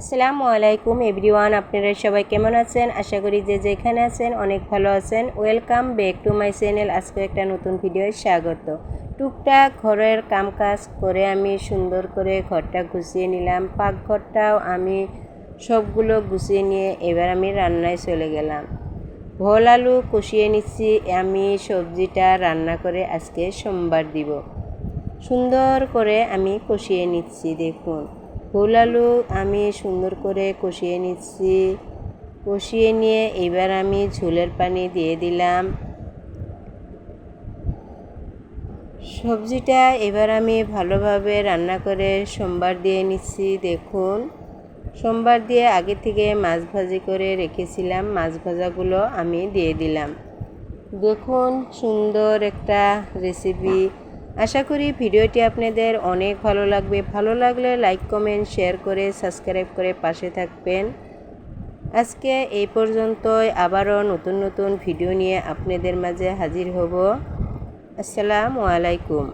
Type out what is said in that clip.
আসসালামু আলাইকুম এভরিওয়ান, আপনারা সবাই কেমন আছেন? আশা করি যে যেখানে আছেন অনেক ভালো আছেন। Welcome back to my channel আজকে একটা নতুন ভিডিওয় স্বাগত। টুকটাক ঘরের কামকাজ করে আমি সুন্দর করে ঘরটা গুছিয়ে নিলাম। পাকঘরটাও আমি সবগুলো গুছিয়ে নিয়ে এবার আমি রান্নায় চলে গেলাম। ভোল আলু কষিয়ে নিচ্ছি। আমি সবজিটা রান্না করে আজকে সোমবার দিব। সুন্দর করে আমি কষিয়ে নিচ্ছি, দেখুন। ফুল আলু আমি সুন্দর করে কষিয়ে নিচ্ছি। কষিয়ে নিয়ে এবার আমি ঝোলের পানি দিয়ে দিলাম। সবজিটা এবার আমি ভালোভাবে রান্না করে সোমবার দিয়ে নিচ্ছি, দেখুন। সোমবার দিয়ে আগে থেকে মাছ ভাজি করে রেখেছিলাম, মাছ ভাজাগুলো আমি দিয়ে দিলাম। দেখুন, সুন্দর একটা রেসিপি আশা করি ভিডিওটি আপনাদের অনেক ভালো লাগবে। ভালো লাগলে লাইক, কমেন্ট, শেয়ার করে সাবস্ক্রাইব করে পাশে থাকবেন। আজকে এই পর্যন্তই। আবারও নতুন নতুন ভিডিও নিয়ে আপনাদের মাঝে হাজির হব। আসসালামু আলাইকুম।